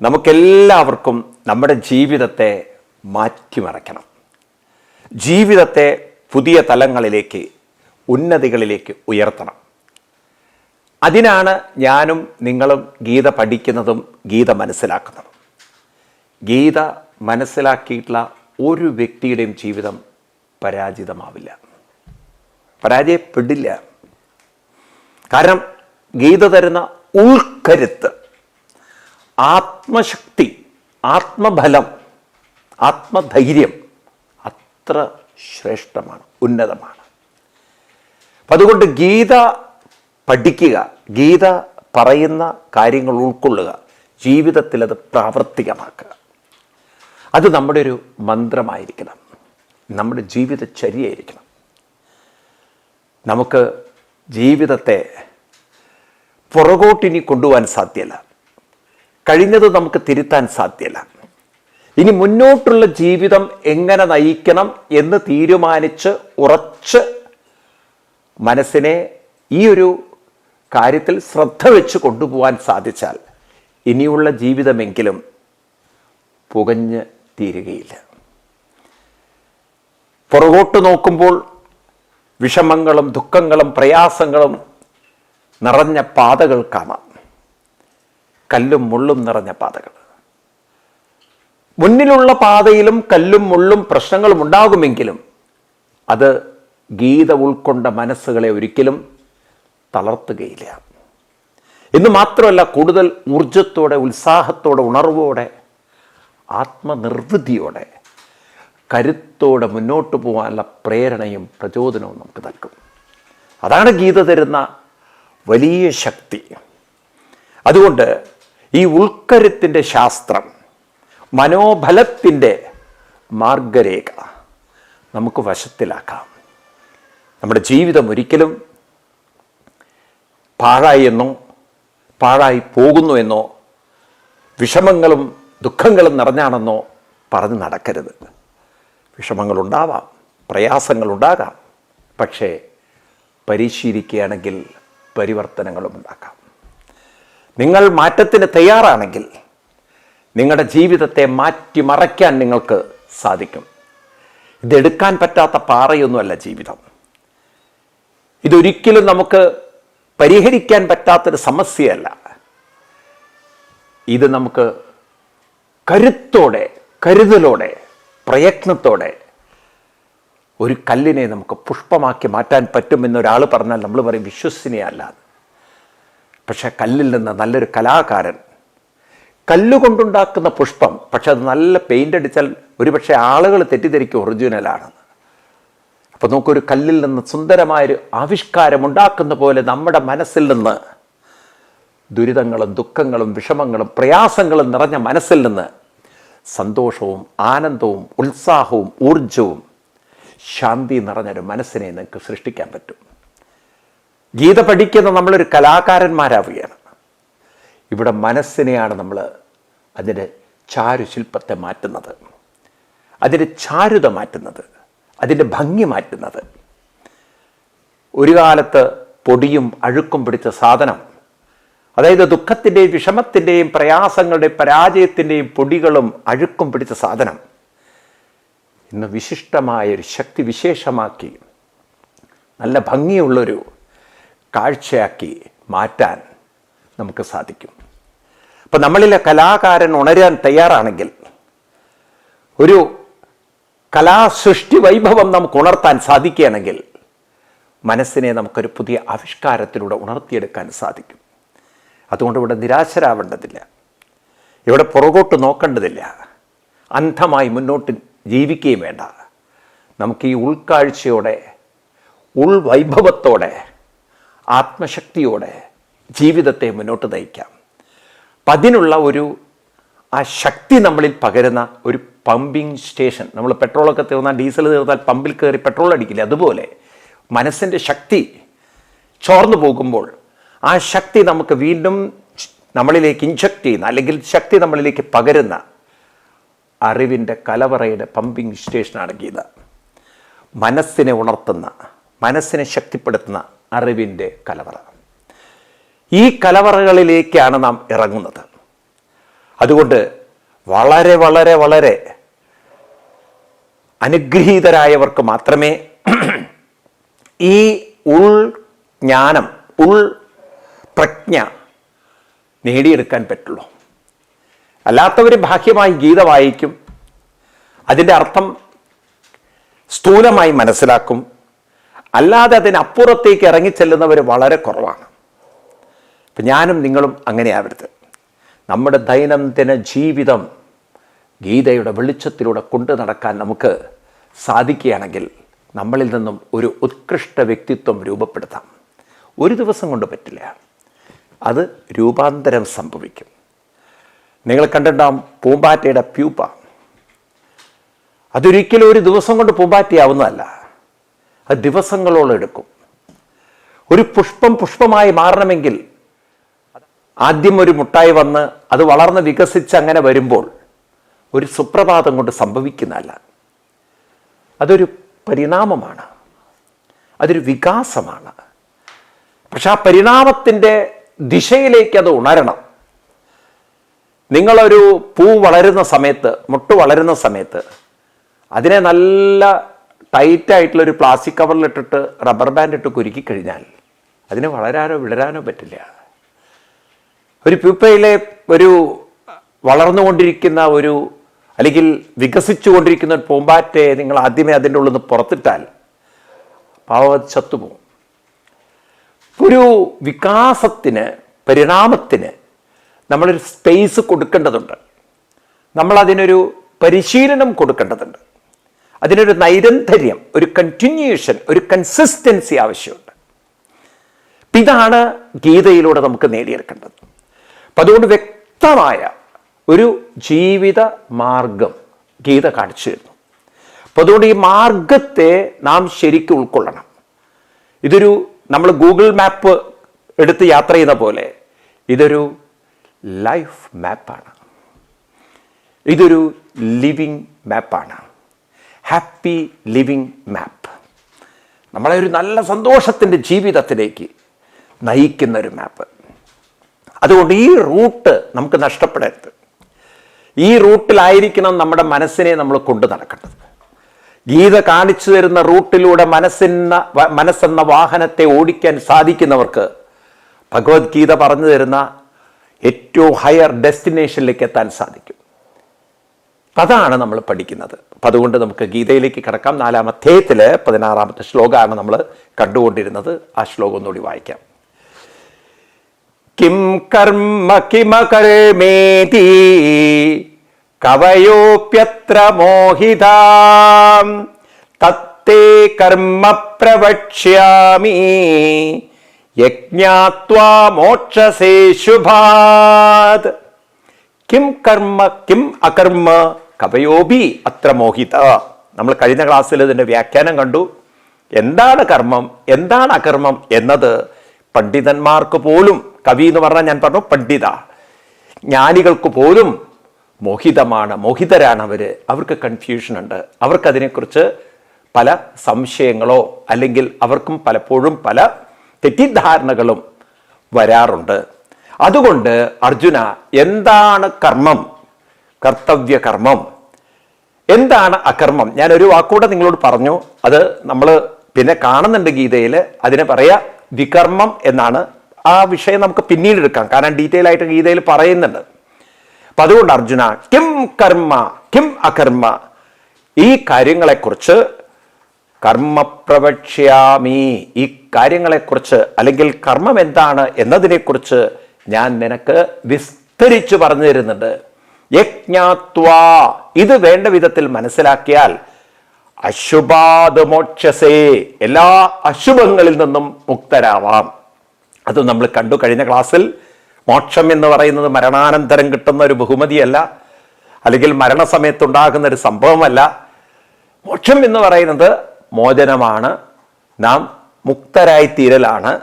നമുക്കെല്ലാവർക്കും നമ്മുടെ ജീവിതത്തെ മാറ്റിമറിക്കണം ജീവിതത്തെ പുതിയ തലങ്ങളിലേക്ക് ഉന്നതികളിലേക്ക് ഉയർത്തണം. അതിനാണ് ഞാനും നിങ്ങളും ഗീത പഠിക്കുന്നതും ഗീത മനസ്സിലാക്കുന്നതും. ഗീത മനസ്സിലാക്കിയിട്ടുള്ള ഒരു വ്യക്തിയുടെയും ജീവിതം പരാജിതമാവില്ല. പരാജയപ്പെടില്ല. കാരണം ഗീത തരുന്ന ഉൾക്കരുത്ത് ആത്മശക്തി ആത്മബലം ആത്മധൈര്യം അത്ര ശ്രേഷ്ഠമാണ് ഉന്നതമാണ്. അപ്പം അതുകൊണ്ട് ഗീത പഠിക്കുക ഗീത പറയുന്ന കാര്യങ്ങൾ ഉൾക്കൊള്ളുക ജീവിതത്തിൽ അത് പ്രാവർത്തികമാക്കുക. അത് നമ്മുടെ ഒരു മന്ത്രമായിരിക്കണം നമ്മുടെ ജീവിതചര്യയായിരിക്കണം നമുക്ക് ജീവിതത്തെ പുറകോട്ടിനി കൊണ്ടുപോകാൻ സാധ്യമല്ല കഴിഞ്ഞത് നമുക്ക് തിരുത്താൻ സാധ്യല്ല. ഇനി മുന്നോട്ടുള്ള ജീവിതം എങ്ങനെ നയിക്കണം എന്ന് തീരുമാനിച്ച് ഉറച്ച് മനസ്സിനെ ഈ ഒരു കാര്യത്തിൽ ശ്രദ്ധ വെച്ച് കൊണ്ടുപോകാൻ സാധിച്ചാൽ ഇനിയുള്ള ജീവിതമെങ്കിലും പുകഞ്ഞ് തീരുകയില്ല. പുറകോട്ട് നോക്കുമ്പോൾ വിഷമങ്ങളും ദുഃഖങ്ങളും പ്രയാസങ്ങളും നിറഞ്ഞ പാതകൾ കാണാം. കല്ലും മുള്ളും നിറഞ്ഞ പാതകൾ. മുന്നിലുള്ള പാതയിലും കല്ലും മുള്ളും പ്രശ്നങ്ങളും ഉണ്ടാകുമെങ്കിലും അത് ഗീത ഉൾക്കൊണ്ട മനസ്സുകളെ ഒരിക്കലും തളർത്തുകയില്ല. എന്ന് മാത്രമല്ല കൂടുതൽ ഊർജത്തോടെ ഉത്സാഹത്തോടെ ഉണർവോടെ ആത്മനിർവൃതിയോടെ കരുത്തോടെ മുന്നോട്ട് പോകാനുള്ള പ്രേരണയും പ്രചോദനവും നമുക്ക് നൽകും. അതാണ് ഗീത തരുന്ന വലിയ ശക്തി. അതുകൊണ്ട് ഈ ഉൾക്കരുത്തിന്റെ ശാസ്ത്രം മനോബലത്തിന്റെ മാർഗരേഖ നമുക്ക് വശത്തിലാക്കാം. നമ്മുടെ ജീവിതം ഒരിക്കലും പാഴായി എന്നോ പാഴായി പോകുന്നു എന്നോ വിഷമങ്ങളും ദുഃഖങ്ങളും നിറഞ്ഞാണെന്നോ പറഞ്ഞ് നടക്കരുത്. വിഷമങ്ങളുണ്ടാവാം പ്രയാസങ്ങളുണ്ടാകാം പക്ഷേ പരിശീലിക്കുകയാണെങ്കിൽ പരിവർത്തനങ്ങളും ഉണ്ടാക്കാം നിങ്ങൾ മാറ്റത്തിന് തയ്യാറാണെങ്കിൽ നിങ്ങളുടെ ജീവിതത്തെ മാറ്റിമറയ്ക്കാൻ നിങ്ങൾക്ക് സാധിക്കും. ഇതെടുക്കാൻ പറ്റാത്ത പാറയൊന്നുമല്ല ജീവിതം. ഇതൊരിക്കലും നമുക്ക് പരിഹരിക്കാൻ പറ്റാത്തൊരു സമസ്യയല്ല. ഇത് നമുക്ക് കരുത്തോടെ കരുതലോടെ പ്രയത്നത്തോടെ ഒരു കല്ലിനെ നമുക്ക് പുഷ്പമാക്കി മാറ്റാൻ പറ്റുമെന്നൊരാൾ പറഞ്ഞാൽ നമ്മൾ പറയും വിശ്വസനീയല്ല. പക്ഷെ കല്ലിൽ നിന്ന് നല്ലൊരു കലാകാരൻ. കല്ലുകൊണ്ടുണ്ടാക്കുന്ന പുഷ്പം പക്ഷെ അത് നല്ല പെയിന്റ് അടിച്ചാൽ ഒരുപക്ഷെ ആളുകൾ തെറ്റിദ്ധരിക്കും ഒറിജിനലാണ് അപ്പോൾ നമുക്കൊരു കല്ലിൽ നിന്ന് സുന്ദരമായൊരു ആവിഷ്കാരം ഉണ്ടാക്കുന്ന പോലെ നമ്മുടെ മനസ്സിൽ നിന്ന് ദുരിതങ്ങളും ദുഃഖങ്ങളും വിഷമങ്ങളും പ്രയാസങ്ങളും നിറഞ്ഞ മനസ്സിൽ നിന്ന് സന്തോഷവും ആനന്ദവും ഉത്സാഹവും ഊർജവും ശാന്തി നിറഞ്ഞൊരു മനസ്സിനെ നിങ്ങൾക്ക് സൃഷ്ടിക്കാൻ പറ്റും. ഗീത പഠിക്കുന്ന നമ്മളൊരു കലാകാരന്മാരാവുകയാണ്. ഇവിടെ മനസ്സിനെയാണ് നമ്മൾ അതിന്റെ ചാരുശില്പത്തെ മാറ്റുന്നത്. അതിന്റെ ചാരുത മാറ്റുന്നത്. അതിന്റെ ഭംഗി മാറ്റുന്നത്. ഒരു കാലത്ത് പൊടിയും അഴുക്കും പിടിച്ച സാധനം അതായത് ദുഃഖത്തിന്റെയും വിഷമത്തിന്റെയും പ്രയാസങ്ങളുടെയും പരാജയത്തിന്റെയും പൊടികളും അഴുക്കും പിടിച്ച സാധനം ഇന്ന് വിശിഷ്ടമായ ഒരു ശക്തി വിശേഷമാക്കി നല്ല ഭംഗിയുള്ളൊരു കാഴ്ചയാക്കി മാറ്റാൻ നമുക്ക് സാധിക്കും. അപ്പം നമ്മളിലെ കലാകാരൻ ഉണരാൻ തയ്യാറാണെങ്കിൽ ഒരു കലാസൃഷ്ടി വൈഭവം നമുക്ക് ഉണർത്താൻ സാധിക്കുകയാണെങ്കിൽ മനസ്സിനെ നമുക്കൊരു പുതിയ ആവിഷ്കാരത്തിലൂടെ ഉണർത്തിയെടുക്കാൻ സാധിക്കും. അതുകൊണ്ട് ഇവിടെ നിരാശരാവേണ്ടതില്ല. ഇവിടെ പുറകോട്ട് നോക്കേണ്ടതില്ല. അന്ധമായി മുന്നോട്ട് ജീവിക്കുകയും വേണ്ട. നമുക്ക് ഈ ഉൾക്കാഴ്ചയോടെ ഉൾവൈഭവത്തോടെ ആത്മശക്തിയോടെ ജീവിതത്തെ മുന്നോട്ട് നയിക്കാം. അതിനുള്ള ഒരു ആ ശക്തി നമ്മളിൽ പകരുന്ന ഒരു പമ്പിംഗ് സ്റ്റേഷൻ. നമ്മൾ പെട്രോളൊക്കെ തീർന്നാൽ ഡീസൽ തീർന്നാൽ പമ്പിൽ കയറി പെട്രോൾ അടിക്കില്ല? അതുപോലെ മനസ്സിന്റെ ശക്തി ചോർന്നു പോകുമ്പോൾ ആ ശക്തി നമുക്ക് വീണ്ടും നമ്മളിലേക്ക് ഇൻജക്റ്റ് ചെയ്യുന്ന അല്ലെങ്കിൽ ശക്തി നമ്മളിലേക്ക് പകരുന്ന അറിവിന്റെ കലവറയുടെ പമ്പിങ് സ്റ്റേഷനാണ് ഗീത. മനസ്സിനെ ഉണർത്തുന്ന മനസ്സിനെ ശക്തിപ്പെടുത്തുന്ന അറിവിന്റെ കലവറ. ഈ കലവറകളിലേക്കാണ് നാം ഇറങ്ങുന്നത്. അതുകൊണ്ട് വളരെ വളരെ വളരെ അനുഗ്രഹീതരായവർക്ക് മാത്രമേ ഈ ഉൾ ജ്ഞാനം ഉൾ പ്രജ്ഞ നേടിയെടുക്കാൻ പറ്റുള്ളൂ. അല്ലാത്തവർ ബാഹ്യമായി ഗീത വായിക്കും അതിന്റെ അർത്ഥം സ്ഥൂലമായി മനസ്സിലാക്കും അല്ലാതെ അതിനപ്പുറത്തേക്ക് ഇറങ്ങിച്ചെല്ലുന്നവർ വളരെ കുറവാണ്. അപ്പം ഞാനും നിങ്ങളും അങ്ങനെ ആവരുത് നമ്മുടെ ദൈനംദിന ജീവിതം ഗീതയുടെ വെളിച്ചത്തിലൂടെ കൊണ്ടു നടക്കാൻ നമുക്ക് സാധിക്കുകയാണെങ്കിൽ നമ്മളിൽ നിന്നും ഒരു ഉത്കൃഷ്ട വ്യക്തിത്വം രൂപപ്പെടുത്താം. ഒരു ദിവസം കൊണ്ട് പറ്റില്ല. അത് രൂപാന്തരം സംഭവിക്കും. നിങ്ങൾ കണ്ടിട്ടുണ്ടാവും പൂമ്പാറ്റയുടെ പ്യൂപ്പ. അതൊരിക്കലും ഒരു ദിവസം കൊണ്ട് പൂമ്പാറ്റയാവുന്നതല്ല. അത് ദിവസങ്ങളോളം എടുക്കും. ഒരു പുഷ്പം പുഷ്പമായി മാറണമെങ്കിൽ ആദ്യം ഒരു മുട്ടായി വന്ന് അത് വളർന്ന് വികസിച്ച് അങ്ങനെ വരുമ്പോൾ ഒരു സുപ്രഭാതം കൊണ്ട് സംഭവിക്കുന്നതല്ല. അതൊരു പരിണാമമാണ്. അതൊരു വികാസമാണ്. പക്ഷെ ആ പരിണാമത്തിന്റെ ദിശയിലേക്ക് അത് ഉണരണം. നിങ്ങളൊരു പൂ വളരുന്ന സമയത്ത് മുട്ട് വളരുന്ന സമയത്ത് അതിനെ നല്ല ടൈറ്റായിട്ടുള്ള ഒരു പ്ലാസ്റ്റിക് കവറിലിട്ടിട്ട് റബ്ബർ ബാൻഡ് ഇട്ട് കുരുക്കി കഴിഞ്ഞാൽ അതിന് വളരാനോ വിടരാനോ പറ്റില്ല. ഒരു പ്യൂപ്പയിലെ ഒരു വളർന്നുകൊണ്ടിരിക്കുന്ന ഒരു അല്ലെങ്കിൽ വികസിച്ചുകൊണ്ടിരിക്കുന്ന ഒരു പൂമ്പാറ്റയെ നിങ്ങൾ ആദ്യമേ അതിന്റെ ഉള്ളിൽ നിന്ന് പുറത്തിട്ടാൽ പാവത് ചത്തുപോകും. ഒരു വികാസത്തിന് പരിണാമത്തിന് നമ്മളൊരു സ്പേസ് കൊടുക്കേണ്ടതുണ്ട്. നമ്മളതിനൊരു പരിശീലനം കൊടുക്കേണ്ടതുണ്ട്. അതിനൊരു നൈരന്തര്യം ഒരു കണ്ടിന്യൂഷൻ ഒരു കൺസിസ്റ്റൻസി ആവശ്യമുണ്ട്. ഇതാണ് ഗീതയിലൂടെ നമുക്ക് നേടിയെടുക്കേണ്ടത്. അപ്പം അതുകൊണ്ട് വ്യക്തമായ ഒരു ജീവിത മാർഗം ഗീത കാണിച്ചു തരുന്നു. അപ്പം അതുകൊണ്ട് ഈ മാർഗത്തെ നാം ശരിക്കും ഉൾക്കൊള്ളണം. ഇതൊരു നമ്മൾ ഗൂഗിൾ മാപ്പ് എടുത്ത് യാത്ര ചെയ്യുന്ന പോലെ ഇതൊരു ലൈഫ് മാപ്പാണ് ഇതൊരു ലിവിങ് മാപ്പാണ് ഹാപ്പി ലിവിങ് മാപ്പ്. നമ്മളെ ഒരു നല്ല സന്തോഷത്തിന്റെ ജീവിതത്തിലേക്ക് നയിക്കുന്ന ഒരു മാപ്പ്. അതുകൊണ്ട് ഈ റൂട്ട് നമുക്ക് നഷ്ടപ്പെടരുത്. ഈ റൂട്ടിലായിരിക്കണം നമ്മുടെ മനസ്സിനെ നമ്മൾ കൊണ്ടു നടക്കേണ്ടത്. ഗീത കാണിച്ചു തരുന്ന റൂട്ടിലൂടെ മനസ്സെന്ന മനസ്സെന്ന വാഹനത്തെ ഓടിക്കാൻ സാധിക്കുന്നവർക്ക് ഭഗവത്ഗീത പറഞ്ഞു തരുന്ന ഏറ്റവും ഹയർ ഡെസ്റ്റിനേഷനിലേക്ക് എത്താൻ സാധിക്കും. അതാണ് നമ്മൾ പഠിക്കുന്നത്. അപ്പം അതുകൊണ്ട് നമുക്ക് ഗീതയിലേക്ക് കിടക്കാം. നാലാം അധ്യായത്തിൽ പതിനാറാമത്തെ ശ്ലോകമാണ് നമ്മൾ കണ്ടുകൊണ്ടിരുന്നത്. ആ ശ്ലോകം ഒന്നുകൂടി വായിക്കാം. കിം കർമ്മ കിമകർമ്മേതി കവയോപ്യത്ര മോഹിതാം. തത്തേ കർമ്മ പ്രവക്ഷ്യാമി. യജ്ഞാത്വാ മോക്ഷസേ ശുഭാത്. കിം കർമ്മ കിം അകർമ്മ? കവയോബി അത്ര മോഹിത. നമ്മൾ കഴിഞ്ഞ ക്ലാസ്സിൽ ഇതിന്റെ വ്യാഖ്യാനം കണ്ടു. എന്താണ് കർമ്മം? എന്താണ് അകർമ്മം എന്നത്? പണ്ഡിതന്മാർക്ക് പോലും കവി എന്ന് പറഞ്ഞാൽ ഞാൻ പറഞ്ഞു പണ്ഡിത. ജ്ഞാനികൾക്ക് പോലും മോഹിതമാണ് മോഹിതരാണ് അവർ അവർക്ക് കൺഫ്യൂഷൻ ഉണ്ട്. അവർക്ക് അതിനെക്കുറിച്ച് പല സംശയങ്ങളോ അല്ലെങ്കിൽ അവർക്കും പലപ്പോഴും പല തെറ്റിദ്ധാരണകളും വരാറുണ്ട്. അതുകൊണ്ട് അർജുന എന്താണ് കർമ്മം? കർത്തവ്യ കർമ്മം എന്താണ് അകർമ്മം? ഞാൻ ഒരു നിങ്ങളോട് പറഞ്ഞു അത് നമ്മൾ പിന്നെ കാണുന്നുണ്ട് ഗീതയിൽ അതിനെ പറയാ വികർമ്മം എന്നാണ്. ആ വിഷയം നമുക്ക് പിന്നീട് എടുക്കാം കാരണം ഡീറ്റെയിൽ ആയിട്ട് ഗീതയിൽ പറയുന്നുണ്ട്. അപ്പൊ അതുകൊണ്ട് അർജുന കിം കർമ്മ കിം അകർമ്മ? ഈ കാര്യങ്ങളെക്കുറിച്ച് കർമ്മ പ്രവക്ഷ്യാമി ഈ കാര്യങ്ങളെക്കുറിച്ച് അല്ലെങ്കിൽ കർമ്മം എന്താണ് എന്നതിനെക്കുറിച്ച് ഞാൻ നിനക്ക് വിസ്തരിച്ചു പറഞ്ഞു തരുന്നുണ്ട്. യജ്ഞാത്വാ. ഇത് വേണ്ട വിധത്തിൽ മനസ്സിലാക്കിയാൽ അശുഭാത് മോക്ഷസേ. എല്ലാ അശുഭങ്ങളിൽ നിന്നും മുക്തരാവാം. അത് നമ്മൾ കണ്ടു കഴിഞ്ഞ ക്ലാസ്സിൽ. മോക്ഷം എന്ന് പറയുന്നത് മരണാനന്തരം കിട്ടുന്ന ഒരു ബഹുമതിയല്ല. അല്ലെങ്കിൽ മരണസമയത്തുണ്ടാകുന്ന ഒരു സംഭവമല്ല. മോക്ഷം എന്ന് പറയുന്നത് മോചനമാണ്. നാം മുക്തരായി തീരലാണ്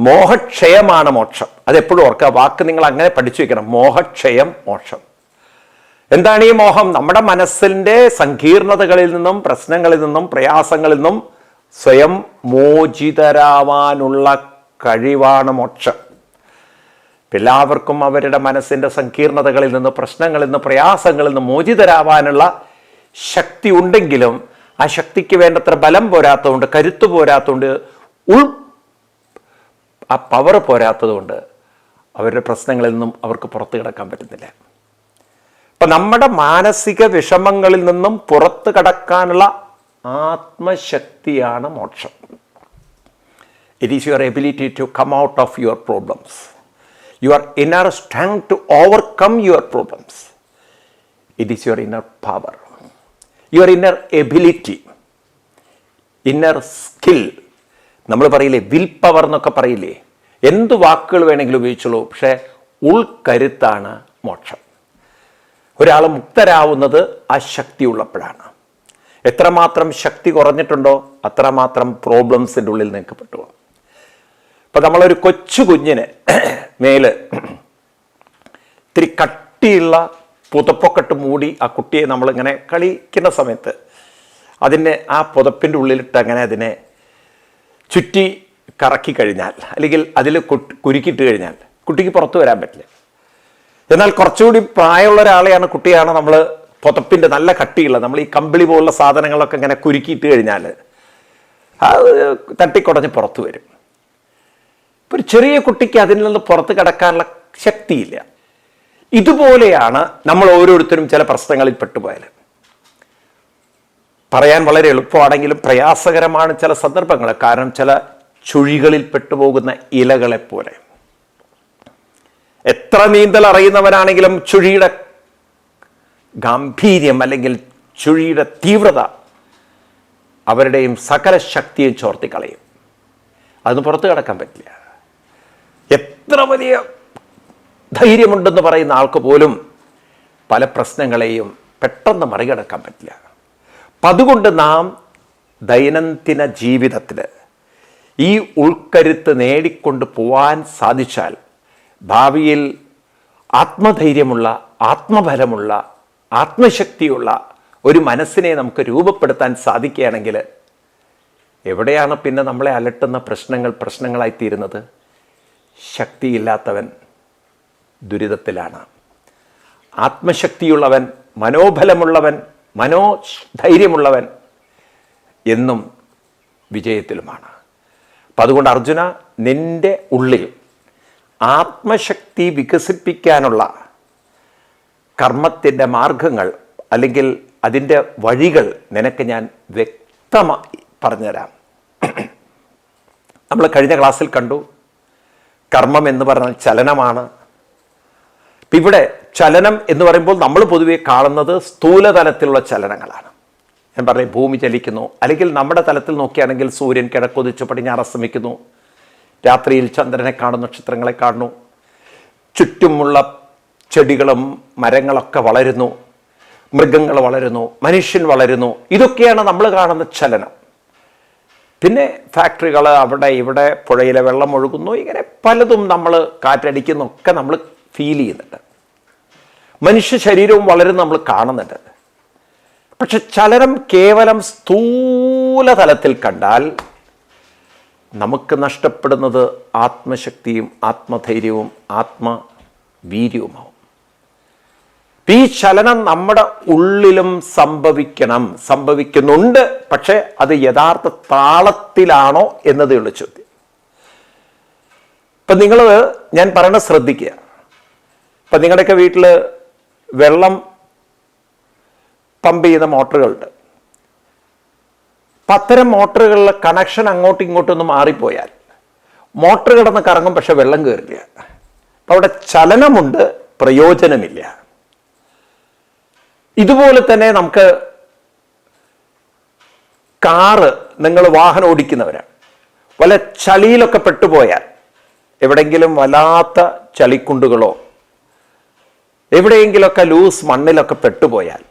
മോഹക്ഷയമാണ് മോക്ഷം. അതെപ്പോഴും ഓർക്കുക വാക്ക് നിങ്ങൾ അങ്ങനെ പഠിച്ചു വെക്കണം. മോഹക്ഷയം മോക്ഷം. എന്താണ് ഈ മോഹം? നമ്മുടെ മനസ്സിന്റെ സങ്കീർണതകളിൽ നിന്നും പ്രശ്നങ്ങളിൽ നിന്നും പ്രയാസങ്ങളിൽ നിന്നും സ്വയം മോചിതരാവാനുള്ള കഴിവാണ് മോക്ഷം. എല്ലാവർക്കും അവരുടെ മനസ്സിന്റെ സങ്കീർണതകളിൽ നിന്ന് പ്രശ്നങ്ങളിൽ നിന്ന് പ്രയാസങ്ങളിൽ നിന്ന് മോചിതരാവാനുള്ള ശക്തി ഉണ്ടെങ്കിലും ആ ശക്തിക്ക് വേണ്ടത്ര ബലം പോരാത്തതുകൊണ്ട് കരുത്ത് പോരാത്തതുകൊണ്ട് ഉൾ ആ പവർ പോരാത്തതുകൊണ്ട് അവരുടെ പ്രശ്നങ്ങളിൽ നിന്നും അവർക്ക് പുറത്തു കിടക്കാൻ പറ്റുന്നില്ല. അപ്പം നമ്മുടെ മാനസിക വിഷമങ്ങളിൽ നിന്നും പുറത്തു കടക്കാനുള്ള ആത്മശക്തിയാണ് മോക്ഷം. It is your ability to come out of your problems your inner strength to overcome your problems it is your inner power your inner ability inner skill നമ്മൾ പറയില്ലേ വിൽ പവർ എന്നൊക്കെ പറയില്ലേ? എന്ത് വാക്കുകൾ വേണമെങ്കിലും ഉപയോഗിച്ചുള്ളൂ പക്ഷേ ഉൾക്കരുത്താണ് മോക്ഷം. ഒരാൾ മുക്തരാവുന്നത് ആ ശക്തി ഉള്ളപ്പോഴാണ്. എത്രമാത്രം ശക്തി കുറഞ്ഞിട്ടുണ്ടോ അത്രമാത്രം പ്രോബ്ലംസിന്റെ ഉള്ളിൽ നീക്കപ്പെട്ടു ഇപ്പം നമ്മളൊരു കൊച്ചു കുഞ്ഞിന് മേൽ ഇത്തിരി കട്ടിയുള്ള പുതപ്പൊക്കെട്ട് മൂടി ആ കുട്ടിയെ നമ്മളിങ്ങനെ കളിക്കുന്ന സമയത്ത് അതിനെ ആ പുതപ്പിന്റെ ഉള്ളിലിട്ട് അങ്ങനെ അതിനെ ചുറ്റി കറക്കി കഴിഞ്ഞാൽ അല്ലെങ്കിൽ അതിൽ കുരുക്കിയിട്ട് കഴിഞ്ഞാൽ കുട്ടിക്ക് പുറത്തു വരാൻ പറ്റില്ല. എന്നാൽ കുറച്ചുകൂടി പ്രായമുള്ള ഒരാളെയാണ് കുട്ടിയാണ് നമ്മൾ പുതപ്പിന്റെ നല്ല കട്ടിയുള്ള നമ്മൾ ഈ കമ്പിളി പോലുള്ള സാധനങ്ങളൊക്കെ ഇങ്ങനെ കുരുക്കിയിട്ട് കഴിഞ്ഞാൽ അത് തട്ടിക്കുടഞ്ഞ് പുറത്തു വരും. ഒരു ചെറിയ കുട്ടിക്ക് അതിൽ നിന്ന് പുറത്ത് കിടക്കാനുള്ള ശക്തിയില്ല. ഇതുപോലെയാണ് നമ്മൾ ഓരോരുത്തരും ചില പ്രശ്നങ്ങളിൽ പെട്ടുപോയാൽ. പറയാൻ വളരെ എളുപ്പമാണെങ്കിലും പ്രയാസകരമാണ് ചില സന്ദർഭങ്ങൾ. കാരണം ചില ചുഴികളിൽ പെട്ടുപോകുന്ന ഇലകളെപ്പോലെ. പോലെ എത്ര നീന്തൽ അറിയുന്നവരാണെങ്കിലും ചുഴിയുടെ ഗാംഭീര്യം അല്ലെങ്കിൽ ചുഴിയുടെ തീവ്രത അവരുടെയും സകല ശക്തിയും ചോർത്തി കളയും. അതൊന്നും പുറത്തു കിടക്കാൻ പറ്റില്ല. എത്ര വലിയ ധൈര്യമുണ്ടെന്ന് പറയുന്ന ആൾക്ക് പോലും പല പ്രശ്നങ്ങളെയും പെട്ടെന്ന് മറികടക്കാൻ പറ്റില്ല. അപ്പം അതുകൊണ്ട് നാം ദൈനംദിന ജീവിതത്തിൽ ഈ ഉൾക്കരുത്ത് നേടിക്കൊണ്ട് പോവാൻ സാധിച്ചാൽ ഭാവിയിൽ ആത്മധൈര്യമുള്ള ആത്മബലമുള്ള ആത്മശക്തിയുള്ള ഒരു മനസ്സിനെ നമുക്ക് രൂപപ്പെടുത്താൻ സാധിക്കുകയാണെങ്കിൽ എവിടെയാണ് പിന്നെ നമ്മളെ അലട്ടുന്ന പ്രശ്നങ്ങൾ പ്രശ്നങ്ങളായിത്തീരുന്നത്? ശക്തിയില്ലാത്തവൻ ദുരിതത്തിലാണ്. ആത്മശക്തിയുള്ളവൻ മനോബലമുള്ളവൻ മനോധൈര്യമുള്ളവൻ എന്നും വിജയത്തിലുമാണ്. അപ്പം അതുകൊണ്ട് അർജുന നിന്റെ ഉള്ളിൽ ആത്മശക്തി വികസിപ്പിക്കാനുള്ള കർമ്മത്തിന്റെ മാർഗങ്ങൾ അല്ലെങ്കിൽ അതിന്റെ വഴികൾ നിനക്ക് ഞാൻ വ്യക്തമായി പറഞ്ഞുതരാം. നമ്മൾ കഴിഞ്ഞ ക്ലാസ്സിൽ കണ്ടു കർമ്മം എന്ന് പറഞ്ഞാൽ ചലനമാണ്. ഇവിടെ ചലനം എന്ന് പറയുമ്പോൾ നമ്മൾ പൊതുവെ കാണുന്നത് സ്ഥൂലതലത്തിലുള്ള ചലനങ്ങളാണ്. ഞാൻ പറഞ്ഞു ഭൂമി ചലിക്കുന്നു. അല്ലെങ്കിൽ നമ്മുടെ തലത്തിൽ നോക്കിയാണെങ്കിൽ സൂര്യൻ കിഴക്കൊതിച്ച് പടിഞ്ഞാറ് അസ്തമിക്കുന്നു. രാത്രിയിൽ ചന്ദ്രനെ കാണുന്നു നക്ഷത്രങ്ങളെ കാണുന്നു. ചുറ്റുമുള്ള ചെടികളും മരങ്ങളൊക്കെ വളരുന്നു. മൃഗങ്ങൾ വളരുന്നു. മനുഷ്യൻ വളരുന്നു. ഇതൊക്കെയാണ് നമ്മൾ കാണുന്ന ചലനം. പിന്നെ ഫാക്ടറികൾ അവിടെ ഇവിടെ പുഴയിലെ വെള്ളം ഒഴുകുന്നു. ഇങ്ങനെ പലതും നമ്മൾ കാറ്റടിക്കുന്നൊക്കെ നമ്മൾ ഫീൽ ചെയ്യുന്നുണ്ട്. മനുഷ്യ ശരീരവും വളരെ നമ്മൾ കാണുന്നുണ്ട്. പക്ഷെ ചലനം കേവലം സ്ഥൂല തലത്തിൽ കണ്ടാൽ നമുക്ക് നഷ്ടപ്പെടുന്നത് ആത്മശക്തിയും ആത്മധൈര്യവും ആത്മവീര്യവുമാവും. ഈ ചലനം നമ്മുടെ ഉള്ളിലും സംഭവിക്കണം. സംഭവിക്കുന്നുണ്ട് പക്ഷെ അത് യഥാർത്ഥ താളത്തിലാണോ എന്നതേ ഉള്ള ചോദ്യം. ഇപ്പം നിങ്ങൾ ഞാൻ പറയണത് ശ്രദ്ധിക്കുക. ഇപ്പം നിങ്ങളുടെയൊക്കെ വീട്ടിൽ വെള്ളം പമ്പ് ചെയ്യുന്ന മോട്ടറുകളുണ്ട്. അത്തരം മോട്ടറുകളിലെ കണക്ഷൻ അങ്ങോട്ടും ഇങ്ങോട്ടും ഒന്ന് മാറിപ്പോയാൽ മോട്ടർ കിടന്ന് കറങ്ങും പക്ഷെ വെള്ളം കയറില്ല അപ്പം അവിടെ ചലനമുണ്ട് പ്രയോജനമില്ല. ഇതുപോലെ തന്നെ നമുക്ക് കാറ് നിങ്ങൾ വാഹനം ഓടിക്കുന്നവരാണ് വല്ല ചളിയിലൊക്കെ പെട്ടുപോയാൽ എവിടെയെങ്കിലും വല്ലാത്ത ചളിക്കുണ്ടുകളോ എവിടെയെങ്കിലുമൊക്കെ ലൂസ് മണ്ണിലൊക്കെ പെട്ടുപോയാൽ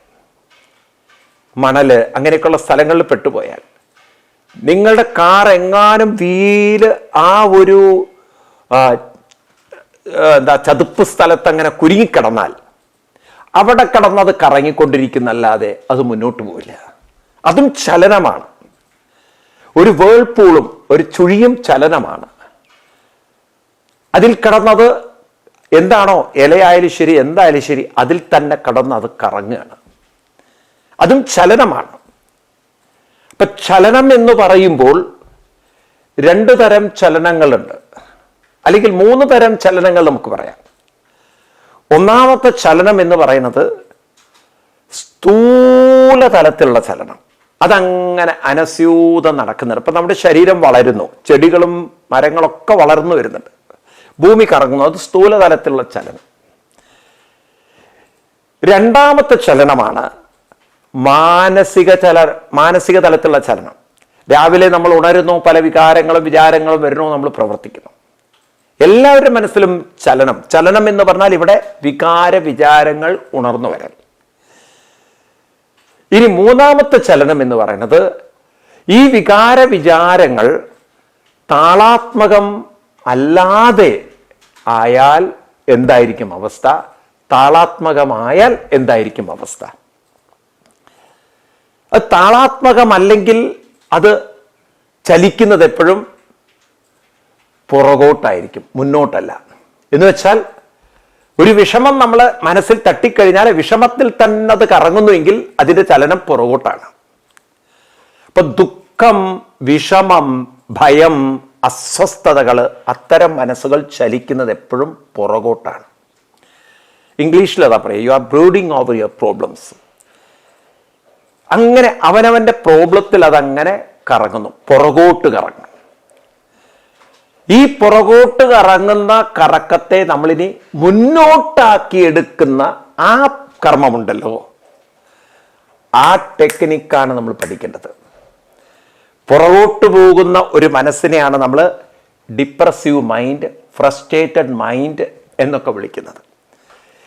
മണൽ അങ്ങനെയൊക്കെയുള്ള സ്ഥലങ്ങളിൽ പെട്ടുപോയാൽ നിങ്ങളുടെ കാർ എങ്ങാനും വീൽ ആ ഒരു എന്താ ചതുപ്പ് സ്ഥലത്ത് അങ്ങനെ കുരുങ്ങിക്കിടന്നാൽ അവിടെ കിടന്നത് കറങ്ങിക്കൊണ്ടിരിക്കുന്നല്ലാതെ അത് മുന്നോട്ട് പോവില്ല. അതും ചലനമാണ്. ഒരു വേൾപൂളും ഒരു ചുഴിയും ചലനമാണ്. അതിൽ കിടന്നത് എന്താണോ ഇലയായാലും ശരി എന്തായാലും ശരി അതിൽ തന്നെ കിടന്ന് അത് കറങ്ങുകയാണ്. അതും ചലനമാണ്. അപ്പം ചലനം എന്ന് പറയുമ്പോൾ രണ്ട് തരം ചലനങ്ങളുണ്ട്. അല്ലെങ്കിൽ മൂന്ന് തരം ചലനങ്ങൾ നമുക്ക് പറയാം. ഒന്നാമത്തെ ചലനം എന്ന് പറയുന്നത് സ്ഥൂല തലത്തിലുള്ള ചലനം. അതങ്ങനെ അനസ്യൂതം നടക്കുന്നുണ്ട്. ഇപ്പം നമ്മുടെ ശരീരം വളരുന്നു. ചെടികളും മരങ്ങളൊക്കെ വളർന്നു വരുന്നുണ്ട്. ഭൂമി കറങ്ങുന്നു. അത് സ്ഥൂല തലത്തിലുള്ള ചലനം. രണ്ടാമത്തെ ചലനമാണ് മാനസിക ചല മാനസിക തലത്തിലുള്ള ചലനം. രാവിലെ നമ്മൾ ഉണരുന്നു പല വികാരങ്ങളും വിചാരങ്ങളും വരുന്നു നമ്മൾ പ്രവർത്തിക്കുന്നു. എല്ലാവരുടെ മനസ്സിലും ചലനം. ചലനം എന്ന് പറഞ്ഞാൽ ഇവിടെ വികാര വിചാരങ്ങൾ ഉണർന്നു വരൽ ഇനി മൂന്നാമത്തെ ചലനം എന്ന് പറയുന്നത് ഈ വികാര വിചാരങ്ങൾ താളാത്മകം അല്ലാതെ ആയാൽ എന്തായിരിക്കും അവസ്ഥ? താളാത്മകമായാൽ എന്തായിരിക്കും അവസ്ഥ? അത് താളാത്മകമല്ലെങ്കിൽ അത് ചലിക്കുന്നത് എപ്പോഴും പുറകോട്ടായിരിക്കും മുന്നോട്ടല്ല. എന്ന് വെച്ചാൽ ഒരു വിഷമം നമ്മൾ മനസ്സിൽ തട്ടിക്കഴിഞ്ഞാൽ വിഷമത്തിൽ തന്നെ അത് കറങ്ങുന്നുവെങ്കിൽ അതിന്റെ ചലനം പുറകോട്ടാണ്. അപ്പൊ ദുഃഖം വിഷമം ഭയം അസ്വസ്ഥതകൾ അത്തരം മനസ്സുകൾ ചലിക്കുന്നത് എപ്പോഴും പുറകോട്ടാണ്. ഇംഗ്ലീഷിൽ അതാ പറയുക you are brooding over your problems അങ്ങനെ അവനവന്റെ പ്രോബ്ലത്തിൽ അതങ്ങനെ കറങ്ങുന്നു. പുറകോട്ട് കറങ്ങും ഈ പുറകോട്ട് കറങ്ങുന്ന കറക്കത്തെ നമ്മളിനി മുന്നോട്ടാക്കി എടുക്കുന്ന ആ കർമ്മമുണ്ടല്ലോ. ആ ടെക്നിക്കാണ് നമ്മൾ പഠിക്കേണ്ടത്. പുറകോട്ട് പോകുന്ന ഒരു മനസ്സിനെയാണ് നമ്മൾ ഡിപ്രസീവ് മൈൻഡ് ഫ്രസ്ട്രേറ്റഡ് മൈൻഡ് എന്നൊക്കെ വിളിക്കുന്നത്.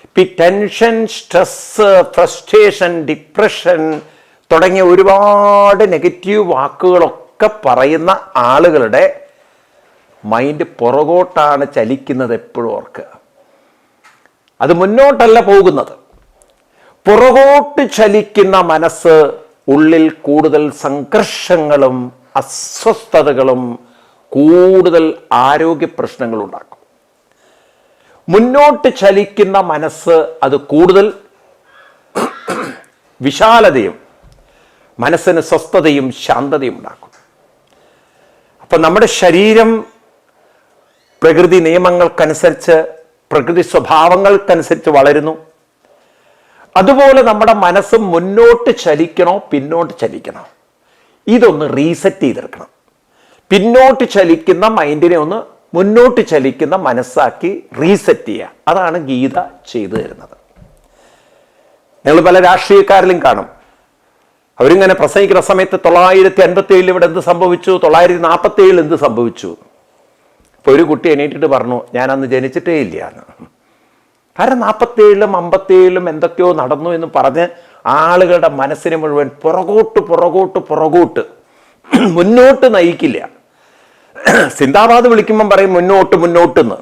ഇപ്പം ടെൻഷൻ സ്ട്രെസ് ഫ്രസ്ട്രേഷൻ ഡിപ്രഷൻ തുടങ്ങിയ ഒരുപാട് നെഗറ്റീവ് വാക്കുകളൊക്കെ പറയുന്ന ആളുകളുടെ മൈൻഡ് പുറകോട്ടാണ് ചലിക്കുന്നത് എപ്പോഴും ഓർക്കുക. അത് മുന്നോട്ടല്ല പോകുന്നത്. പുറകോട്ട് ചലിക്കുന്ന മനസ്സ് ഉള്ളിൽ കൂടുതൽ സംഘർഷങ്ങളും അസ്വസ്ഥതകളും കൂടുതൽ ആരോഗ്യ പ്രശ്നങ്ങൾ ഉണ്ടാക്കും. മുന്നോട്ട് ചലിക്കുന്ന മനസ്സ് അത് കൂടുതൽ വിശാലതയും മനസ്സിന് സ്വസ്ഥതയും ശാന്തതയും ഉണ്ടാക്കും അപ്പം നമ്മുടെ ശരീരം പ്രകൃതി നിയമങ്ങൾക്കനുസരിച്ച് പ്രകൃതി സ്വഭാവങ്ങൾക്കനുസരിച്ച് വളരുന്നു. അതുപോലെ നമ്മുടെ മനസ്സ് മുന്നോട്ട് ചലിക്കണോ പിന്നോട്ട് ചലിക്കണോ? ഇതൊന്ന് റീസെറ്റ് ചെയ്തെടുക്കണം. പിന്നോട്ട് ചലിക്കുന്ന മൈൻഡിനെ ഒന്ന് മുന്നോട്ട് ചലിക്കുന്ന മനസ്സാക്കി റീസെറ്റ് ചെയ്യുക. അതാണ് ഗീത ചെയ്തു തരുന്നത്. നിങ്ങൾ പല രാഷ്ട്രീയക്കാരിലും കാണും. അവരിങ്ങനെ പ്രസംഗിക്കുന്ന സമയത്ത് തൊള്ളായിരത്തി അൻപത്തി ഏഴിൽ ഇവിടെ എന്ത് സംഭവിച്ചു? തൊള്ളായിരത്തി നാൽപ്പത്തി ഏഴിൽ എന്ത് സംഭവിച്ചു? അപ്പോൾ ഒരു കുട്ടി എണീറ്റിട്ട് പറഞ്ഞു ഞാൻ അന്ന് ജനിച്ചിട്ടേ ഇല്ല എന്ന്. കാരണം നാൽപ്പത്തേഴിലും അമ്പത്തേഴിലും എന്തൊക്കെയോ നടന്നു എന്ന് പറഞ്ഞ് ആളുകളുടെ മനസ്സിനെ മുഴുവൻ പുറകോട്ട് പുറകോട്ട് പുറകോട്ട് മുന്നോട്ട് നയിക്കില്ല. സിന്ദാബാദ് വിളിക്കുമ്പം പറയും മുന്നോട്ട് മുന്നോട്ടെന്ന്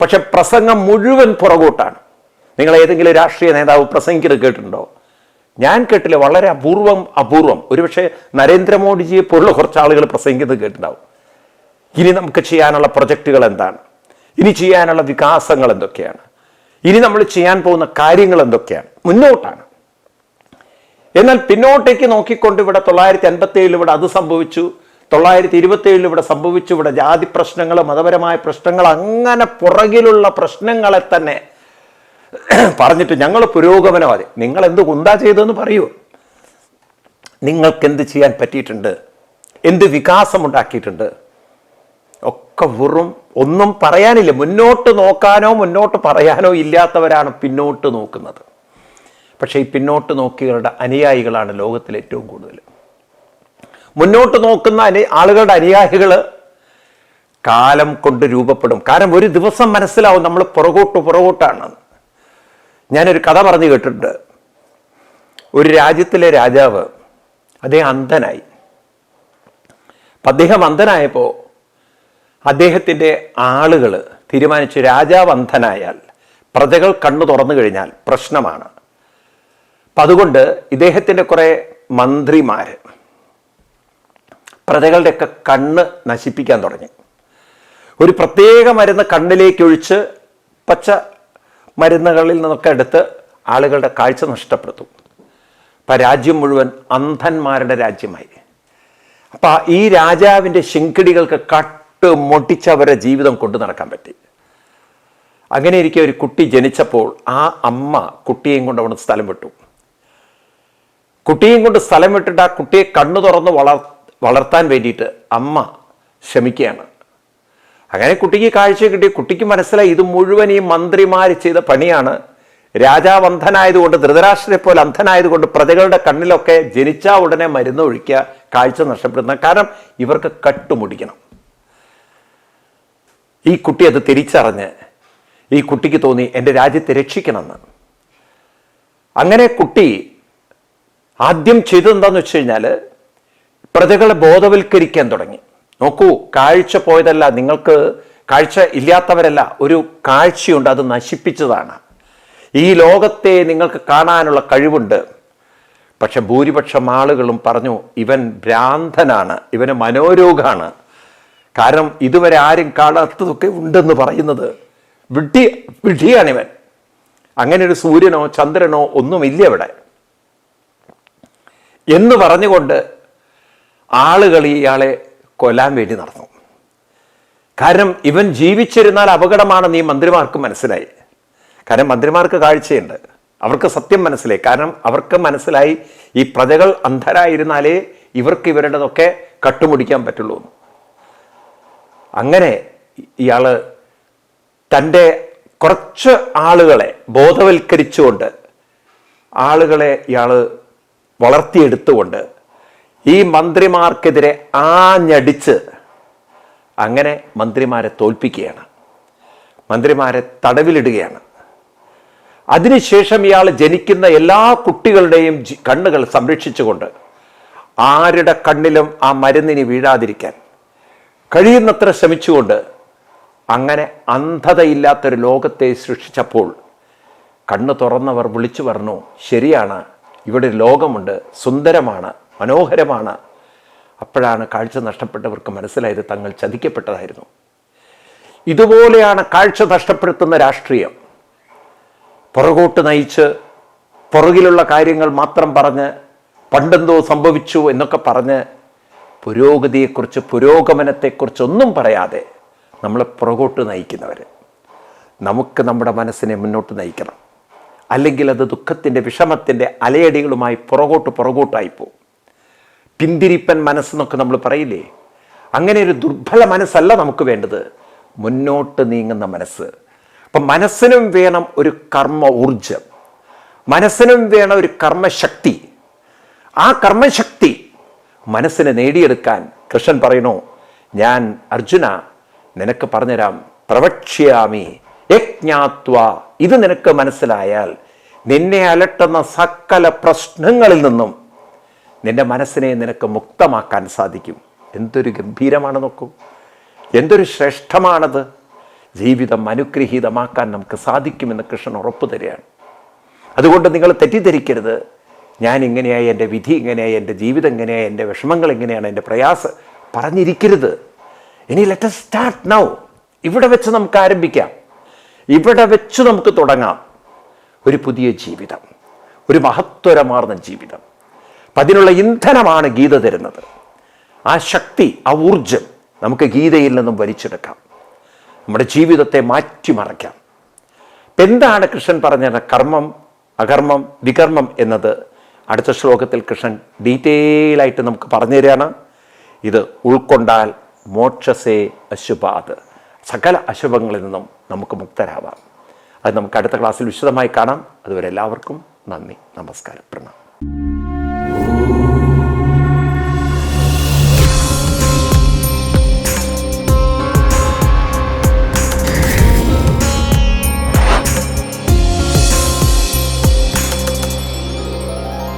പക്ഷെ പ്രസംഗം മുഴുവൻ പുറകോട്ടാണ്. നിങ്ങൾ ഏതെങ്കിലും രാഷ്ട്രീയ നേതാവ് പ്രസംഗിക്കുന്നത് കേട്ടിട്ടുണ്ടോ? ഞാൻ കേട്ടില്ല വളരെ അപൂർവം അപൂർവം. ഒരുപക്ഷെ നരേന്ദ്രമോദിജിയെ പോലുള്ള കുറച്ച് ആളുകൾ പ്രസംഗിക്കുന്നത് കേട്ടിട്ടുണ്ടാവും. ഇനി നമുക്ക് ചെയ്യാനുള്ള പ്രൊജക്റ്റുകൾ എന്താണ്? ഇനി ചെയ്യാനുള്ള വികാസങ്ങൾ എന്തൊക്കെയാണ്? ഇനി നമ്മൾ ചെയ്യാൻ പോകുന്ന കാര്യങ്ങൾ എന്തൊക്കെയാണ്? മുന്നോട്ടാണ്. എന്നാൽ പിന്നോട്ടേക്ക് നോക്കിക്കൊണ്ട് ഇവിടെ തൊള്ളായിരത്തി അൻപത്തി ഏഴിൽ ഇവിടെ അത് സംഭവിച്ചു. തൊള്ളായിരത്തി ഇരുപത്തി ഏഴിൽ ഇവിടെ സംഭവിച്ചു. ഇവിടെ ജാതി പ്രശ്നങ്ങൾ മതപരമായ പ്രശ്നങ്ങൾ അങ്ങനെ പുറകിലുള്ള പ്രശ്നങ്ങളെ തന്നെ പറഞ്ഞിട്ട് ഞങ്ങൾ പുരോഗമനവാദി. നിങ്ങൾ എന്ത് കുന്താ ചെയ്തെന്ന് പറയൂ. നിങ്ങൾക്ക് എന്ത് ചെയ്യാൻ പറ്റിയിട്ടുണ്ട്? എന്ത് വികാസം ഉണ്ടാക്കിയിട്ടുണ്ട് ഒക്കെ വെറും ഒന്നും പറയാനില്ല. മുന്നോട്ട് നോക്കാനോ മുന്നോട്ട് പറയാനോ ഇല്ലാത്തവരാണ് പിന്നോട്ട് നോക്കുന്നത്. പക്ഷേ ഈ പിന്നോട്ട് നോക്കിയവരുടെ അനുയായികളാണ് ലോകത്തിൽ ഏറ്റവും കൂടുതൽ. മുന്നോട്ട് നോക്കുന്ന അനു ആളുകളുടെ അനുയായികൾ കാലം കൊണ്ട് രൂപപ്പെടും. കാരണം ഒരു ദിവസം മനസ്സിലാവും നമ്മൾ പുറകോട്ട് പുറകോട്ടാണ് ഞാനൊരു കഥ പറഞ്ഞു കേട്ടിട്ടുണ്ട്. ഒരു രാജ്യത്തിലെ രാജാവ് അദ്ദേഹം അന്ധനായി. അപ്പം അദ്ദേഹം അന്ധനായപ്പോൾ അദ്ദേഹത്തിന്റെ ആളുകൾ തീരുമാനിച്ചു രാജാവ് അന്ധനായാൽ പ്രജകൾ കണ്ണു തുറന്നു കഴിഞ്ഞാൽ പ്രശ്നമാണ്. അപ്പം അതുകൊണ്ട് ഇദ്ദേഹത്തിന്റെ കുറേ മന്ത്രിമാർ പ്രജകളുടെയൊക്കെ കണ്ണ് നശിപ്പിക്കാൻ തുടങ്ങി. ഒരു പ്രത്യേക മരുന്ന് കണ്ണിലേക്ക് ഒഴിച്ച് പച്ച മരുന്നുകളിൽ നിന്നൊക്കെ എടുത്ത് ആളുകളുടെ കാഴ്ച നഷ്ടപ്പെടുത്തും. അപ്പം രാജ്യം മുഴുവൻ അന്ധന്മാരുടെ രാജ്യമായി. അപ്പം ഈ രാജാവിന്റെ ശിങ്കിടികൾക്ക് കട്ട് മൊട്ടിച്ചവരെ ജീവിതം കൊണ്ടു നടക്കാൻ പറ്റി. അങ്ങനെ ഇരിക്കെ ഒരു കുട്ടി ജനിച്ചപ്പോൾ ആ അമ്മ കുട്ടിയെയും കൊണ്ട് അവിടെ സ്ഥലം വിട്ടു. കുട്ടിയെയും കൊണ്ട് സ്ഥലം വിട്ടിട്ട് ആ കുട്ടിയെ കണ്ണു തുറന്ന് വളർ വളർത്താൻ വേണ്ടിയിട്ട് അമ്മ ശ്രമിക്കുകയാണ്. അങ്ങനെ കുട്ടിക്ക് കാഴ്ച കിട്ടി. കുട്ടിക്ക് മനസ്സിലായി ഇത് മുഴുവൻ ഈ മന്ത്രിമാർ ചെയ്ത പണിയാണ്. രാജാവ് അന്ധനായതുകൊണ്ട് ധൃതരാഷ്ട്രനെ പോലെ അന്ധനായതുകൊണ്ട് പ്രജകളുടെ കണ്ണിലൊക്കെ ജനിച്ച ഉടനെ മരുന്ന് ഒഴിക്കുക കാഴ്ച നഷ്ടപ്പെടുന്ന. കാരണം ഇവർക്ക് കട്ടുമുടിക്കണം. ഈ കുട്ടി അത് തിരിച്ചറിഞ്ഞ് ഈ കുട്ടിക്ക് തോന്നി എന്റെ രാജ്യത്തെ രക്ഷിക്കണമെന്ന്. അങ്ങനെ കുട്ടി ആദ്യം ചെയ്തതെന്താന്ന് വെച്ച് കഴിഞ്ഞാൽ പ്രജകളെ ബോധവൽക്കരിക്കാൻ തുടങ്ങി. നോക്കൂ കാഴ്ച പോയതല്ല നിങ്ങൾക്ക് കാഴ്ച ഇല്ലാത്തവരല്ല ഒരു കാഴ്ചയുണ്ട് അത് നശിപ്പിച്ചതാണ്. ഈ ലോകത്തെ നിങ്ങൾക്ക് കാണാനുള്ള കഴിവുണ്ട്. പക്ഷെ ഭൂരിപക്ഷം ആളുകളും പറഞ്ഞു ഇവൻ ഭ്രാന്തനാണ് ഇവന് മനോരോഗമാണ് കാരണം ഇതുവരെ ആരും കാണാത്തതൊക്കെ ഉണ്ടെന്ന് പറയുന്നത്. വിഡ്ഢി വിഡ്ഢിയാണിവൻ അങ്ങനെ ഒരു സൂര്യനോ ചന്ദ്രനോ ഒന്നുമില്ല ഇവിടെ. എന്ന് പറഞ്ഞുകൊണ്ട് ആളുകൾ ഇയാളെ കൊല്ലാൻ വേണ്ടി നടന്നു. കാരണം ഇവൻ ജീവിച്ചിരുന്നാൽ അപകടമാണെന്ന് ഈ മന്ത്രിമാർക്ക് മനസ്സിലായി. കാരണം മന്ത്രിമാർക്ക് കാഴ്ചയുണ്ട്. അവർക്ക് സത്യം മനസ്സിലായി. കാരണം അവർക്ക് മനസ്സിലായി ഈ പ്രജകൾ അന്ധരായിരുന്നാലേ ഇവർക്ക് ഇവരുടേതൊക്കെ കട്ടുമുടിക്കാൻ പറ്റുള്ളൂ. അങ്ങനെ ഇയാൾ തന്റെ കുറച്ച് ആളുകളെ ബോധവൽക്കരിച്ചുകൊണ്ട് ആളുകളെ ഇയാൾ വളർത്തിയെടുത്തുകൊണ്ട് ഈ മന്ത്രിമാർക്കെതിരെ ആഞ്ഞടിച്ച് അങ്ങനെ മന്ത്രിമാരെ തോൽപ്പിക്കുകയാണ്. മന്ത്രിമാരെ തടവിലിടുകയാണ്. അതിനുശേഷം ഇയാൾ ജനിക്കുന്ന എല്ലാ കുട്ടികളുടെയും കണ്ണുകൾ സംരക്ഷിച്ചുകൊണ്ട് ആരുടെ കണ്ണിലും ആ മരുന്നിന് വീഴാതിരിക്കാൻ കഴിയുന്നത്ര ശ്രമിച്ചുകൊണ്ട് അങ്ങനെ അന്ധതയില്ലാത്തൊരു ലോകത്തെ സൃഷ്ടിച്ചപ്പോൾ കണ്ണ് തുറന്നവർ വിളിച്ചു പറഞ്ഞു ശരിയാണ് ഇവിടെ ഒരു ലോകമുണ്ട് സുന്ദരമാണ്. മനോഹരമാണ്. അപ്പോഴാണ് കാഴ്ച നഷ്ടപ്പെട്ടവർക്ക് മനസ്സിലായത് തങ്ങൾ ചതിക്കപ്പെട്ടതായിരുന്നു. ഇതുപോലെയാണ് കാഴ്ച നഷ്ടപ്പെടുത്തുന്ന രാഷ്ട്രീയം. പുറകോട്ട് നയിച്ച് പുറകിലുള്ള കാര്യങ്ങൾ മാത്രം പറഞ്ഞ് പണ്ടെന്തോ സംഭവിച്ചു എന്നൊക്കെ പറഞ്ഞ് പുരോഗതിയെക്കുറിച്ച് പുരോഗമനത്തെക്കുറിച്ച് ഒന്നും പറയാതെ നമ്മളെ പുറകോട്ട് നയിക്കുന്നവർ നമുക്ക് നമ്മുടെ മനസ്സിനെ മുന്നോട്ട് നയിക്കണം. അല്ലെങ്കിൽ അത് ദുഃഖത്തിന്റെ വിഷമത്തിന്റെ അലയടികളുമായി പുറകോട്ട് പുറകോട്ടായി പോകും. പിന്തിരിപ്പൻ മനസ്സെന്നൊക്കെ നമ്മൾ പറയില്ലേ? അങ്ങനെ ഒരു ദുർബല മനസ്സല്ല നമുക്ക് വേണ്ടത്. മുന്നോട്ട് നീങ്ങുന്ന മനസ്സ്. അപ്പം മനസ്സിനും വേണം ഒരു കർമ്മ ഊർജം മനസ്സിനും വേണം ഒരു കർമ്മശക്തി. ആ കർമ്മശക്തി മനസ്സിനെ നേടിയെടുക്കാൻ കൃഷ്ണൻ പറയുന്നു ഞാൻ അർജുന നിനക്ക് പറഞ്ഞുതരാം. പ്രവക്ഷ്യാമി യജ്ഞാത്വ. ഇത് നിനക്ക് മനസ്സിലായാൽ നിന്നെ അലട്ടുന്ന സകല പ്രശ്നങ്ങളിൽ നിന്നും നിന്റെ മനസ്സിനെ നിനക്ക് മുക്തമാക്കാൻ സാധിക്കും. എന്തൊരു ഗംഭീരമാണ് നോക്കൂ. എന്തൊരു ശ്രേഷ്ഠമാണത്. ജീവിതം അനുഗ്രഹീതമാക്കാൻ നമുക്ക് സാധിക്കുമെന്ന് കൃഷ്ണൻ ഉറപ്പ് തരികയാണ്. അതുകൊണ്ട് നിങ്ങൾ തെറ്റിദ്ധരിക്കരുത്. ഞാൻ ഇങ്ങനെയായി എന്റെ വിധി ഇങ്ങനെയായി എന്റെ ജീവിതം ഇങ്ങനെയായി എന്റെ വിഷമങ്ങൾ എങ്ങനെയാണ് എന്റെ പ്രയാസം പറഞ്ഞിരിക്കരുത്. ഇനി ലെറ്റ് സ്റ്റാർട്ട് നൗ ഇവിടെ വെച്ച് നമുക്ക് ആരംഭിക്കാം. ഇവിടെ വെച്ച് നമുക്ക് തുടങ്ങാം. ഒരു പുതിയ ജീവിതം. ഒരു മഹത്വരമാർന്ന ജീവിതം. അതിനുള്ള ഇന്ധനമാണ് ഗീത തരുന്നത്. ആ ശക്തി ആ ഊർജം നമുക്ക് ഗീതയിൽ നിന്നും വലിച്ചെടുക്കാം. നമ്മുടെ ജീവിതത്തെ മാറ്റിമറയ്ക്കാം ഇപ്പം എന്താണ് കൃഷ്ണൻ പറഞ്ഞത്? കർമ്മം അകർമ്മം വികർമ്മം എന്നത് അടുത്ത ശ്ലോകത്തിൽ കൃഷ്ണൻ ഡീറ്റെയിൽ ആയിട്ട് നമുക്ക് പറഞ്ഞു തരികയാണ്. ഇത് ഉൾക്കൊണ്ടാൽ മോക്ഷസേ അശുഭാത് സകല അശുഭങ്ങളിൽ നിന്നും നമുക്ക് മുക്തരാവാം. അത് നമുക്ക് അടുത്ത ക്ലാസ്സിൽ വിശദമായി കാണാം. അതുവരെ എല്ലാവർക്കും നന്ദി നമസ്കാരം പ്രണാം